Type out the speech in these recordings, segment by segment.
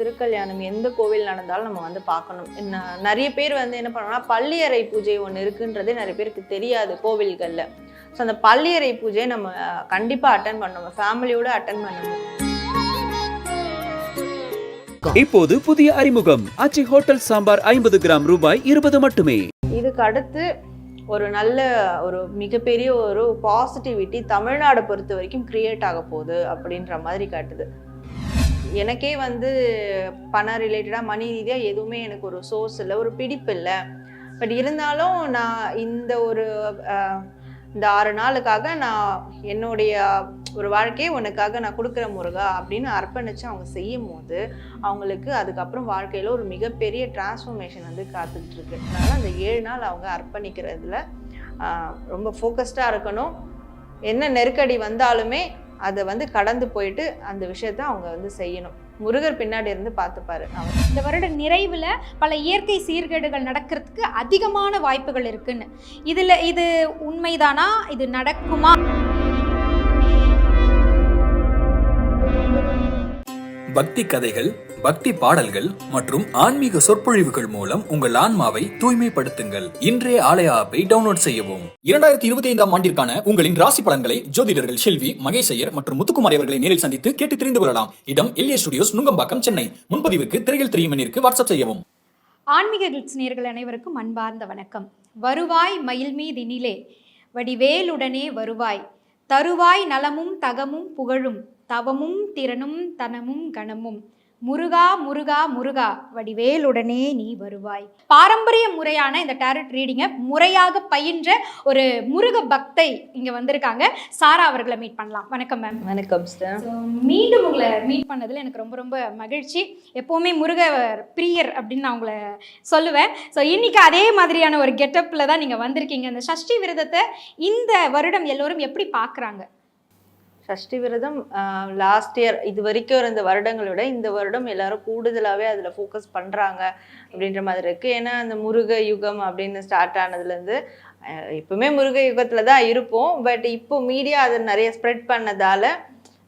திருக்கல்யாணம் எந்த கோவில் நடந்தாலும் நம்ம வந்து பார்க்கணும். என்ன நிறைய பேர் வந்து என்ன பண்ணுவாங்கன்னா பள்ளியறை பூஜை ஒன்று இருக்குன்றதே நிறைய பேருக்கு தெரியாது கோவில்களில். ஸோ அந்த பள்ளியறை பூஜையை நம்ம கண்டிப்பாக அட்டன் பண்ணணும். ஃபேமிலியோட அட்டன் பண்ணணும். இப்போது புதிய அறிமுகம். ஆச்சி ஹோட்டல் சாம்பார் ஐம்பது கிராம் ரூபாய் இருபது மட்டுமே. இதுக்கு அடுத்து ஒரு நல்ல ஒரு மிகப்பெரிய ஒரு பாசிட்டிவிட்டி தமிழ்நாடை பொறுத்த வரைக்கும் கிரியேட் ஆக போகுது அப்படின்ற மாதிரி காட்டுது. எனக்கே வந்து பணம் ரிலேட்டடாக மணி ரீதியாக எதுவுமே எனக்கு ஒரு சோர்ஸ் இல்லை ஒரு பிடிப்பு இல்லை. பட் இருந்தாலும் நான் இந்த ஒரு இந்த ஆறு நாளுக்காக நான் என்னுடைய ஒரு வாழ்க்கையை உனக்காக நான் கொடுக்குற முருகா அப்படின்னு அர்ப்பணித்து அவங்க செய்யும் போது அவங்களுக்கு அதுக்கப்புறம் வாழ்க்கையில் ஒரு மிகப்பெரிய டிரான்ஸ்ஃபர்மேஷன் வந்து காத்துக்கிட்டு இருக்கு. அதனால் அந்த ஏழு நாள் அவங்க அர்ப்பணிக்கிறதுல ரொம்ப ஃபோக்கஸ்டாக இருக்கணும். என்ன நெருக்கடி வந்தாலுமே அதை வந்து கடந்து போயிட்டு அந்த விஷயத்த அவங்க வந்து செய்யணும். முருகர் பின்னாடி இருந்து பார்த்துப்பாரு அவர். இந்த வருட நிறைவில் பல இயற்கை சீர்கேடுகள் நடக்கிறதுக்கு அதிகமான வாய்ப்புகள் இருக்குன்னு. இதில் இது உண்மைதானா? இது நடக்குமா? பக்தி கதைகள் பக்தி பாடல்கள் மற்றும் ஆன்மீக சொற்பொழிவுகள் மூலம் உங்கள் ஆன்மாவை தூய்மைப்படுத்துங்கள். இன்றைய ஆலய ஆப்பை டவுன்லோட் செய்யவும். இரண்டாயிரத்தி இருபத்தி ஐந்தாம் ஆண்டிற்கான உங்களின் ராசி பலன்களை ஜோதிடர்கள் செல்வி மகேசையர் மற்றும் முத்துக்குமார் அவர்களை நேரில் சந்தித்து கேட்டு தெரிந்து கொள்ளலாம். இடம் எல்ஏ ஸ்டுடியோஸ் நுங்கம்பாக்கம் சென்னை. முன்பதிவுக்கு திரையில் தெரியும் எண்ணிற்கு வாட்ஸ்அப் செய்யவும். ஆன்மீக கிளிட்ஸ் அனைவருக்கும் அன்பார்ந்த வணக்கம். வருவாய் மயில் மீதினிலே வடிவேலுடனே வருவாய். தருவாய் நலமும் தகமும் புகழும். தவமும் திறனும் தனமும் கணமும் முருகா முருகா முருகா வடிவேலுடனே நீ வருவாய். பாரம்பரிய முறையான இந்த டேரட் ரீடிங்கை முறையாக பயின்ற ஒரு முருக பக்தை இங்கே வந்திருக்காங்க. சாரா அவர்களை மீட் பண்ணலாம். வணக்கம் மேம் வணக்கம் சார் மீண்டும் உங்களை மீட் பண்ணதில் எனக்கு ரொம்ப ரொம்ப மகிழ்ச்சி. எப்போவுமே முருக பிரியர் அப்படின்னு நான் உங்களை சொல்லுவேன். ஸோ இன்னைக்கு அதே மாதிரியான ஒரு கெட்டப்பில் தான் நீங்கள் வந்திருக்கீங்க. இந்த சஷ்டி விரதத்தை இந்த வருடம் எல்லோரும் எப்படி பார்க்குறாங்க? சஷ்டி விரதம் லாஸ்ட் இயர் இது வரைக்கும் இருந்த வருடங்களை விட இந்த வருடம் எல்லாரும் கூடுதலாகவே அதில் ஃபோக்கஸ் பண்ணுறாங்க அப்படின்ற மாதிரி இருக்குது ஏன்னா அந்த முருக யுகம் அப்படின்னு ஸ்டார்ட் ஆனதுலேருந்து எப்பவுமே முருக யுகத்தில் தான் இருப்போம். பட் இப்போ மீடியா அதை நிறைய ஸ்ப்ரெட் பண்ணதால்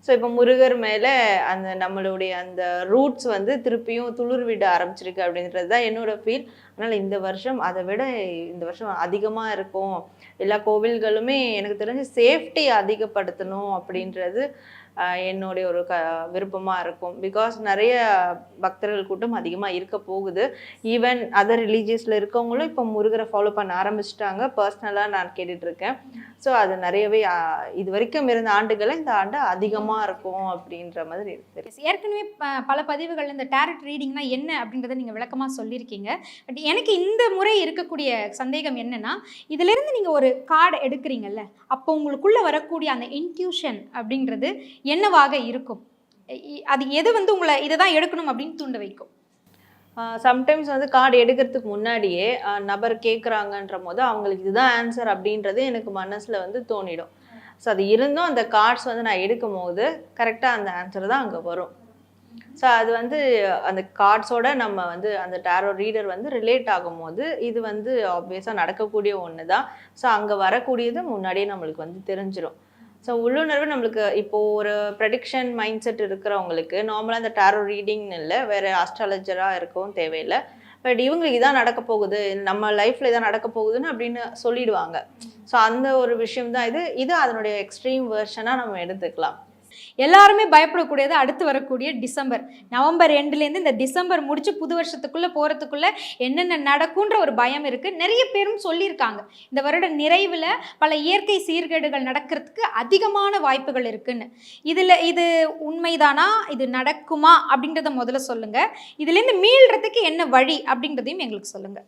ஸோ இப்போ முருகர் மேலே அந்த நம்மளுடைய அந்த ரூட்ஸ் வந்து திருப்பியும் துளிர் விட ஆரம்பிச்சிருக்கு அப்படின்றது தான் என்னோட ஃபீல் அதனால் இந்த வருஷம் அதை விட இந்த வருஷம் அதிகமாக இருக்கும். எல்லா கோவில்களுமே எனக்கு தெரிஞ்சு சேஃப்டி அதிகப்படுத்தணும் அப்படின்றது என்னுடைய ஒரு க விருப்பமாக இருக்கும். பிகாஸ் நிறைய பக்தர்கள் கூட்டம் அதிகமாக இருக்க போகுது. ஈவன் அதர் ரிலீஜியஸில் இருக்கவங்களும் இப்போ முருகரை ஃபாலோ பண்ண ஆரம்பிச்சிட்டாங்க. பர்சனலாக நான் கேட்டுட்ருக்கேன். ஸோ அது நிறையவே இது வரைக்கும் இருந்த ஆண்டுகளை இந்த ஆண்டு அதிகமாக இருக்கும் அப்படின்ற மாதிரி இருக்கு. ஏற்கனவே ப- பல பதிவுகள் இந்த டேரட் ரீடிங்னா என்ன அப்படின்றத நீங்கள் விளக்கமாக சொல்லியிருக்கீங்க. பட் எனக்கு இந்த முறை இருக்கக்கூடிய சந்தேகம் என்னென்னா இதிலிருந்து நீங்கள் ஒரு கார்டு எடுக்கிறீங்கல்ல அப்போ உங்களுக்குள்ளே வரக்கூடிய அந்த இன்ட்யூஷன் அப்படின்றது என்னவாக இருக்கும்? அது எது வந்து உங்களை இதை தான் எடுக்கணும் அப்படின்னு தூண்ட வைக்கும்? சம்டைம்ஸ் வந்து கார்டு எடுக்கிறதுக்கு முன்னாடியே நபர் கேட்குறாங்கன்ற போது அவங்களுக்கு இதுதான் ஆன்சர் அப்படின்றது எனக்கு மனசில் வந்து தோணிடும். ஸோ அது இருந்தும் அந்த கார்ட்ஸ் வந்து நான் எடுக்கும் போது கரெக்டாக அந்த ஆன்சர் தான் அங்கே வரும். ஸோ அது வந்து அந்த கார்ட்ஸோட நம்ம வந்து அந்த டேரோ ரீடர் வந்து ரிலேட் ஆகும்போது இது வந்து ஆப்வியஸாக நடக்கக்கூடிய ஒன்று தான் ஸோ அங்கே வரக்கூடியது முன்னாடியே நம்மளுக்கு வந்து தெரிஞ்சிடும் ஸோ உள்ளுணர்வு நம்மளுக்கு இப்போது ஒரு ப்ரெடிக்ஷன் மைண்ட் செட் இருக்கிறவங்களுக்கு நார்மலாக அந்த டேரோ ரீடிங்னு இல்லை வேறு ஆஸ்ட்ராலஜராக இருக்கவும் தேவையில்லை. பட் இவங்களுக்கு இதான் நடக்க போகுது நம்ம லைஃப்பில் இதான் நடக்க போகுதுன்னு அப்படின்னு சொல்லிடுவாங்க. ஸோ அந்த ஒரு விஷயம் தான் இது. இது அதனுடைய எக்ஸ்ட்ரீம் வெர்ஷனாக நம்ம எடுத்துக்கலாம். எல்லாருமே பயப்படக்கூடியது அடுத்து வரக்கூடிய டிசம்பர். நவம்பர் ரெண்டுலேருந்து இந்த டிசம்பர் முடிச்சு புது வருஷத்துக்குள்ளே போகிறதுக்குள்ளே என்னென்ன நடக்குன்ற ஒரு பயம் இருக்குது நிறைய பேரும் சொல்லியிருக்காங்க. இந்த வருட நிறைவில் பல இயற்கை சீர்கேடுகள் நடக்கிறதுக்கு அதிகமான வாய்ப்புகள் இருக்குன்னு. இதில் இது உண்மைதானா? இது நடக்குமா? அப்படின்றத முதல்ல சொல்லுங்கள் இதுலேருந்து மீள்றதுக்கு என்ன வழி அப்படின்றதையும் எங்களுக்கு சொல்லுங்கள்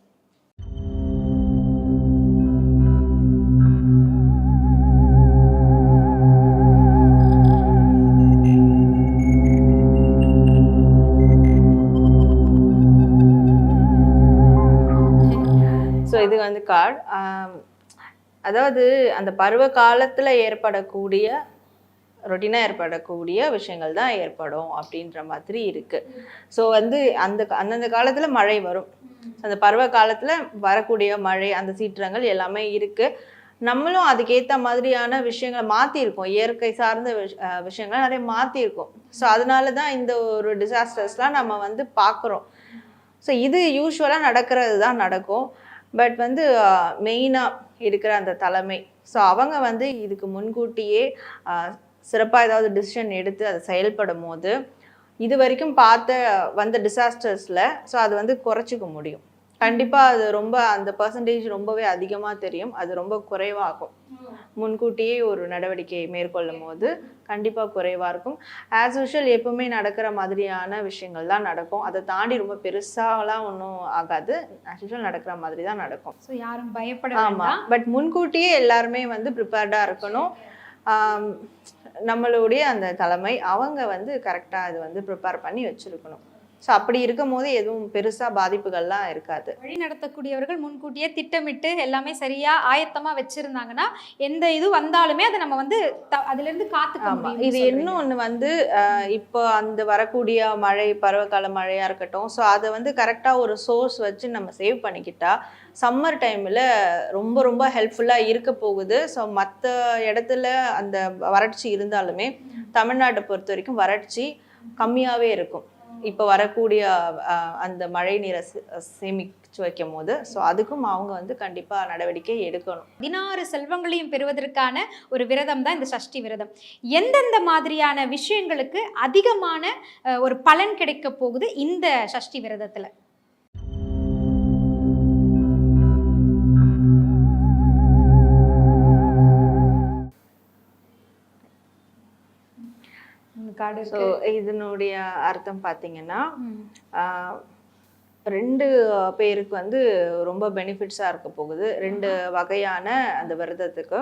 ஸோ இது வந்து கார்டு அதாவது அந்த பருவ காலத்தில் ஏற்படக்கூடிய ரொட்டீனாக ஏற்படக்கூடிய விஷயங்கள் தான் ஏற்படும் அப்படின்ற மாதிரி இருக்குது ஸோ வந்து அந்த அந்தந்த காலத்தில் மழை வரும். அந்த பருவ காலத்தில் வரக்கூடிய மழை அந்த சீற்றங்கள் எல்லாமே இருக்குது நம்மளும் அதுக்கேற்ற மாதிரியான விஷயங்களை மாற்றிருக்கோம் இயற்கை சார்ந்த விஷ- விஷயங்களை நிறைய மாற்றிருக்கோம் ஸோ அதனால தான் இந்த ஒரு டிசாஸ்டர்ஸ்லாம் நம்ம வந்து பார்க்குறோம். ஸோ இது யூஸ்வலாக நடக்கிறது தான் நடக்கும். பட் வந்து மெயினாக இருக்கிற அந்த தலைமை. ஸோ அவங்க வந்து இதுக்கு முன்கூட்டியே சிறப்பாக ஏதாவது டிசிஷன் எடுத்து அதை செயல்படும் போது இது வரைக்கும் பார்த்த வந்த டிசாஸ்டர்ஸில் ஸோ அது வந்து குறைச்சிக்க முடியும். கண்டிப்பாக அது ரொம்ப அந்த பர்சன்டேஜ் ரொம்பவே அதிகமாக தெரியும். அது ரொம்ப குறைவாகும். முன்கூட்டியே ஒரு நடவடிக்கை மேற்கொள்ளும் போது கண்டிப்பாக குறைவாக இருக்கும். ஆஸ் யூஷுவல் எப்பவுமே நடக்கிற மாதிரியான விஷயங்கள் தான் நடக்கும். அதை தாண்டி ரொம்ப பெருசாலாம் ஒன்றும் ஆகாது. ஆஸ் யூஷுவல் நடக்கிற மாதிரி தான் நடக்கும். ஸோ யாரும் பயப்பட ஆமா. வேண்டாம். பட் முன்கூட்டியே எல்லாருமே வந்து ப்ரிப்பேர்டா இருக்கணும். நம்மளுடைய அந்த தலைமை அவங்க வந்து கரெக்டா அது வந்து ப்ரிப்பேர் பண்ணி வச்சிருக்கணும். ஸோ அப்படி இருக்கும் போது எதுவும் பெருசா பாதிப்புகள்லாம் இருக்காது. வழி நடத்தக்கூடியவர்கள் முன்கூட்டியே திட்டமிட்டு எல்லாமே சரியா ஆயத்தமா வச்சிருந்தாங்கன்னா எந்த இது வந்தாலுமே அதை நம்ம வந்து த- அதுல இருந்து காத்துக்க ஆமா. முடியும் இது இன்னொன்று வந்து அஹ், இப்போ அந்த வரக்கூடிய மழை பருவகால மழையா இருக்கட்டும் ஸோ அதை வந்து கரெக்டா ஒரு சோர்ஸ் வச்சு நம்ம சேவ் பண்ணிக்கிட்டா சம்மர் டைமில் ரொம்ப ரொம்ப ஹெல்ப்ஃபுல்லாக இருக்க போகுது. ஸோ மற்ற இடத்துல அந்த வறட்சி இருந்தாலுமே தமிழ்நாட்டை பொறுத்த வரைக்கும் வறட்சி கம்மியாகவே இருக்கும். இப்போ வரக்கூடிய அந்த மழை நீரை சேமிச்சு வைக்கும் போது ஸோ அதுக்கும் அவங்க வந்து கண்டிப்பாக நடவடிக்கை எடுக்கணும். பதினாறு செல்வங்களையும் பெறுவதற்கான ஒரு விரதம் தான் இந்த சஷ்டி விரதம். எந்தெந்த மாதிரியான விஷயங்களுக்கு அதிகமான ஒரு பலன் கிடைக்க போகுது இந்த சஷ்டி விரதத்தில்? ஸோ இதனுடைய அர்த்தம் பார்த்தீங்கன்னா ரெண்டு பேருக்கு வந்து ரொம்ப பெனிஃபிட்ஸாக இருக்க போகுது. ரெண்டு வகையான அந்த விரதத்துக்கு.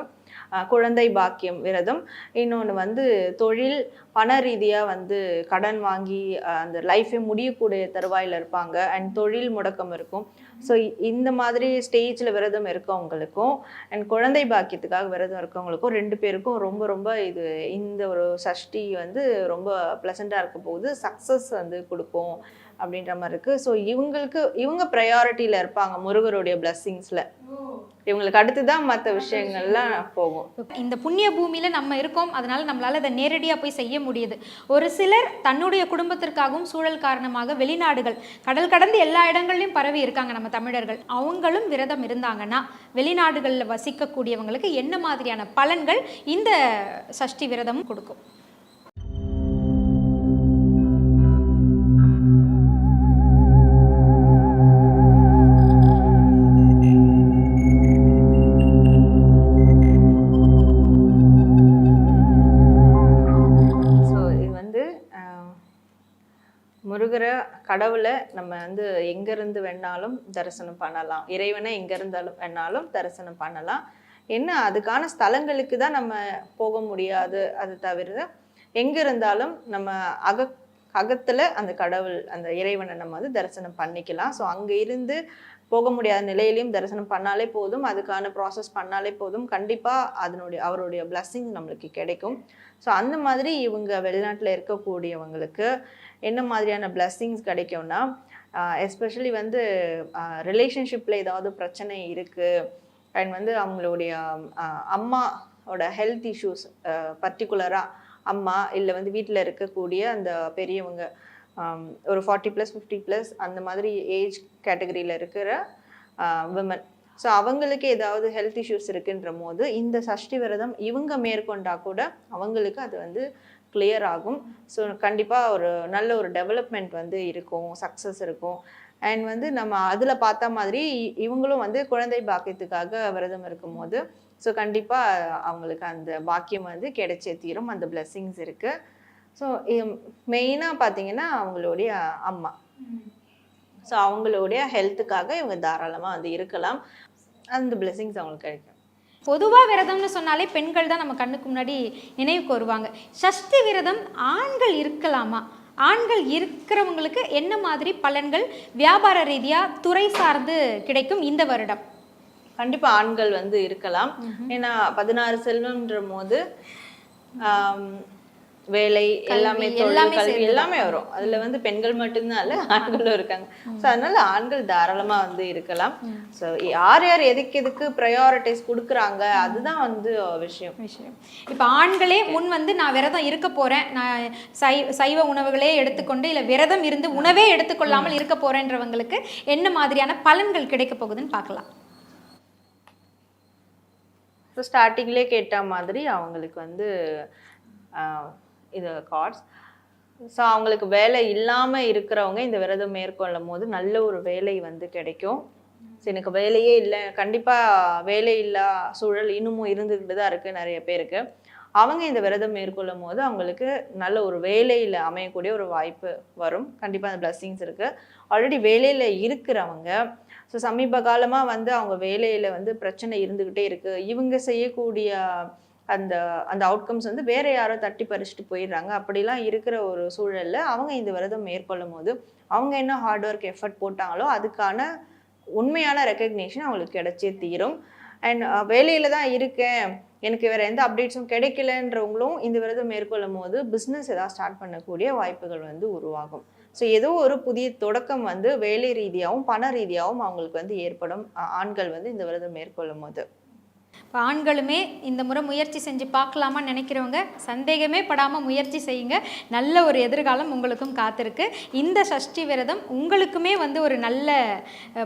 குழந்தை பாக்கியம் விரதம். இன்னொன்று வந்து தொழில் பண ரீதியாக வந்து கடன் வாங்கி அந்த லைஃபே முடியக்கூடிய தருவாயில் இருப்பாங்க. அண்ட் தொழில் முடக்கம் இருக்கும். ஸோ இந்த மாதிரி ஸ்டேஜில் விரதம் இருக்கவங்களுக்கும் அண்ட் குழந்தை பாக்கியத்துக்காக விரதம் இருக்கவங்களுக்கும் ரெண்டு பேருக்கும் ரொம்ப ரொம்ப இது இந்த ஒரு சஷ்டி வந்து ரொம்ப ப்ளசண்ட்டாக இருக்க போகுது. சக்ஸஸ் வந்து கொடுக்கும். அப்படின்ற மாதிரி இருக்குது ஸோ இவங்களுக்கு இவங்க ப்ரையாரிட்டியில் இருப்பாங்க முருகருடைய பிளஸ்ஸிங்ஸில் இவங்களுக்கு அடுத்து தான் மற்ற விஷயங்கள்லாம் போகும். இந்த புண்ணிய பூமியில நம்ம இருக்கோம். அதனால நம்மளால அதை நேரடியாக போய் செய்ய முடியுது. ஒரு சிலர் தன்னுடைய குடும்பத்திற்காகவும் சூழல் காரணமாக வெளிநாடுகள் கடல் கடந்து எல்லா இடங்கள்லையும் பரவி இருக்காங்க நம்ம தமிழர்கள். அவங்களும் விரதம் இருந்தாங்கன்னா வெளிநாடுகளில் வசிக்கக்கூடியவங்களுக்கு என்ன மாதிரியான பலன்கள் இந்த சஷ்டி விரதம் கொடுக்கும்? முருகரை கடவுளை நம்ம வந்து எங்கேருந்து வேணாலும் தரிசனம் பண்ணலாம். இறைவனை எங்கே இருந்தாலும் வேணாலும் தரிசனம் பண்ணலாம். என்ன அதுக்கான ஸ்தலங்களுக்கு தான் நம்ம போக முடியாது. அது தவிர எங்கே இருந்தாலும் நம்ம அக அகத்தில் அந்த கடவுள் அந்த இறைவனை நம்ம வந்து தரிசனம் பண்ணிக்கலாம். ஸோ அங்கே இருந்து போக முடியாத நிலையிலையும் தரிசனம் பண்ணாலே போதும். அதுக்கான ப்ராசஸ் பண்ணாலே போதும். கண்டிப்பாக அதனுடைய அவருடைய பிளஸ்ஸிங் நம்மளுக்கு கிடைக்கும். ஸோ அந்த மாதிரி இவங்க வெளிநாட்டில் இருக்கக்கூடியவங்களுக்கு என்ன மாதிரியான பிளஸ்ஸிங்ஸ் கிடைக்கும்னா எஸ்பெஷலி வந்து ரிலேஷன்ஷிப்பில் ஏதாவது பிரச்சனை இருக்குது அண்ட் வந்து அவங்களுடைய அம்மாவோட ஹெல்த் இஷ்யூஸ் பர்டிகுலராக அம்மா இல்லை வந்து வீட்டில் இருக்கக்கூடிய அந்த பெரியவங்க ஒரு ஃபார்ட்டி ப்ளஸ் ஃபிஃப்டி ப்ளஸ் அந்த மாதிரி ஏஜ் கேட்டகரியில் இருக்கிற விமன் ஸோ அவங்களுக்கு ஏதாவது ஹெல்த் இஷ்யூஸ் இருக்குன்ற போது இந்த சஷ்டி விரதம் இவங்க மேற்கொண்டா கூட அவங்களுக்கு அது வந்து கிளியர் ஆகும். ஸோ கண்டிப்பாக ஒரு நல்ல ஒரு டெவலப்மெண்ட் வந்து இருக்கும் சக்ஸஸ் இருக்கும். அண்ட் வந்து நம்ம அதில் பார்த்த மாதிரி இ- இவங்களும் வந்து குழந்தை பாக்கியத்துக்காக விரதம் இருக்கும்போது ஸோ கண்டிப்பாக அவங்களுக்கு அந்த பாக்கியம் வந்து கிடைச்சே தீரும். அந்த பிளெஸ்ஸிங்ஸ் இருக்குது ஸோ மெயினாக பார்த்தீங்கன்னா அவங்களுடைய அம்மா. ஸோ அவங்களுடைய ஹெல்த்துக்காக இவங்க தாராளமாக வந்து இருக்கலாம். அந்த பிளெஸ்ஸிங்ஸ் அவங்களுக்கு கிடைக்கும். பொதுவாக விரதம்னு சொன்னாலே பெண்கள் தான் நம்ம கண்ணுக்கு முன்னாடி நினைவுக்கு வருவாங்க. சஷ்டி விரதம் ஆண்கள் இருக்கலாமா? ஆண்கள் இருக்கிறவங்களுக்கு என்ன மாதிரி பலன்கள் வியாபார ரீதியாக துறை சார்ந்து கிடைக்கும் இந்த வருடம்? கண்டிப்பா ஆண்கள் வந்து இருக்கலாம். ஏன்னா பதினாறு செல்வம்ன்ற போது வேலை எல்லாமே தொழில் எல்லாமே கல்வி. எல்லாமே வரும். அதுல வந்து பெண்கள் மட்டும்தான் இல்ல ஆண்களும் இருக்காங்க. ஸோ அதனால ஆண்கள் தாராளமா வந்து இருக்கலாம். ஸோ யார் யார் எதுக்கு எதுக்கு ப்ரையாரிட்டிஸ் கொடுக்குறாங்க அதுதான் வந்து விஷயம். விஷயம். இப்போ ஆண்களே முன் வந்து நான் விரதம் இருக்க போறேன் நான் சை சைவ உணவுகளே எடுத்துக்கொண்டு இல்லை விரதம் இருந்து உணவே எடுத்துக்கொள்ளாமல் இருக்க போறேன்றவங்களுக்கு என்ன மாதிரியான பலன்கள் கிடைக்க போகுதுன்னு பார்க்கலாம். ஸோ ஸ்டார்டிங்லேயே கேட்ட மாதிரி அவங்களுக்கு வந்து இது கார்ட்ஸ் ஸோ அவங்களுக்கு வேலை இல்லாமல் இருக்கிறவங்க இந்த விரதம் மேற்கொள்ளும் போது நல்ல ஒரு வேலை வந்து கிடைக்கும். ஸோ எனக்கு வேலையே இல்லை. கண்டிப்பாக வேலை இல்லா சூழல் இன்னமும் இருந்துக்கிட்டு தான் இருக்குது நிறைய பேருக்கு. அவங்க இந்த விரதம் மேற்கொள்ளும் போது அவங்களுக்கு நல்ல ஒரு வேலையில் அமையக்கூடிய ஒரு வாய்ப்பு வரும். கண்டிப்பாக அந்த பிளஸ்ஸிங்ஸ் இருக்குது ஆல்ரெடி வேலையில் இருக்கிறவங்க ஸோ சமீப காலமாக வந்து அவங்க வேலையில் வந்து பிரச்சனை இருந்துக்கிட்டே இருக்குது இவங்க செய்யக்கூடிய அந்த அந்த அவுட்கம்ஸ் வந்து வேற யாரோ தட்டி பறிச்சுட்டு போயிடுறாங்க. அப்படிலாம் இருக்கிற ஒரு சூழலில் அவங்க இந்த விரதம் மேற்கொள்ளும் போது அவங்க என்ன ஹார்ட் ஒர்க் எஃபர்ட் போட்டாங்களோ அதுக்கான உண்மையான ரெக்கக்னேஷன் அவங்களுக்கு கிடைச்சே தீரும். அண்ட் வேலையில் தான் இருக்கேன். எனக்கு வேறு எந்த அப்டேட்ஸும் கிடைக்கலன்றவங்களும் இந்த விரதம் மேற்கொள்ளும் போது பிஸ்னஸ் எதாவது ஸ்டார்ட் பண்ணக்கூடிய வாய்ப்புகள் வந்து உருவாகும். ஸோ ஏதோ ஒரு புதிய தொடக்கம் வந்து வேலை ரீதியாகவும் பண ரீதியாகவும் அவங்களுக்கு வந்து ஏற்படும். ஆண்கள் வந்து இந்த விரதம் மேற்கொள்ளும் போது இப்போ ஆண்களுமே இந்த முறை முயற்சி செஞ்சு பார்க்கலாமான்னு நினைக்கிறவங்க சந்தேகமே படாமல் முயற்சி செய்யுங்க. நல்ல ஒரு எதிர்காலம் உங்களுக்கும் காத்திருக்கு. இந்த சஷ்டி விரதம் உங்களுக்குமே வந்து ஒரு நல்ல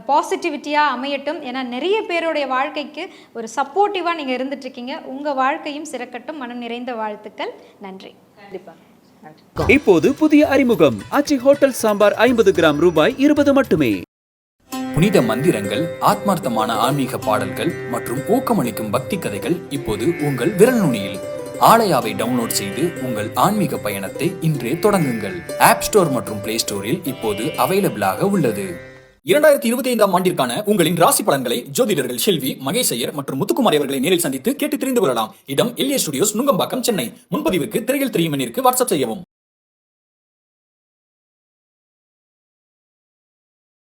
பாசிட்டிவிட்டியாக அமையட்டும். ஏன்னா நிறைய பேருடைய வாழ்க்கைக்கு ஒரு சப்போர்ட்டிவாக நீங்கள் இருந்துட்டுருக்கீங்க உங்கள் வாழ்க்கையும் சிறக்கட்டும். மனம் நிறைந்த வாழ்த்துக்கள். நன்றி. கண்டிப்பாக இப்போது புதிய அறிமுகம். ஆச்சி ஹோட்டல் சாம்பார் ஐம்பது கிராம் ரூபாய் இருபது மட்டுமே. புனித மந்திரங்கள் ஆத்மார்த்தமான ஆன்மீக பாடல்கள் மற்றும் ஊக்கமளிக்கும் பக்தி கதைகள் இப்போது உங்கள் விரல் நுனியில். ஆலயாவை டவுன்லோட் செய்து உங்கள் ஆன்மீக பயணத்தை இன்றே தொடங்குங்கள். ஆப் ஸ்டோர் மற்றும் பிளே ஸ்டோரில் இப்போது அவைலபிளாக உள்ளது. இரண்டாயிரத்தி இருபத்தி ஐந்தாம் ஆண்டிற்கான உங்களின் ராசி பலன்களை ஜோதிடர்கள் செல்வி மகேஷ் மற்றும் முத்துக்குமார் அவர்களை நேரில் சந்தித்து கேட்டு தெரிந்து கொள்ளலாம். இடம் எல்ஏ ஸ்டுடியோஸ் நுங்கம்பாக்கம் சென்னை. முன்பதிவுக்கு திரையில் தெரியும் எண்ணிற்கு வாட்ஸ்அப் செய்யவும்.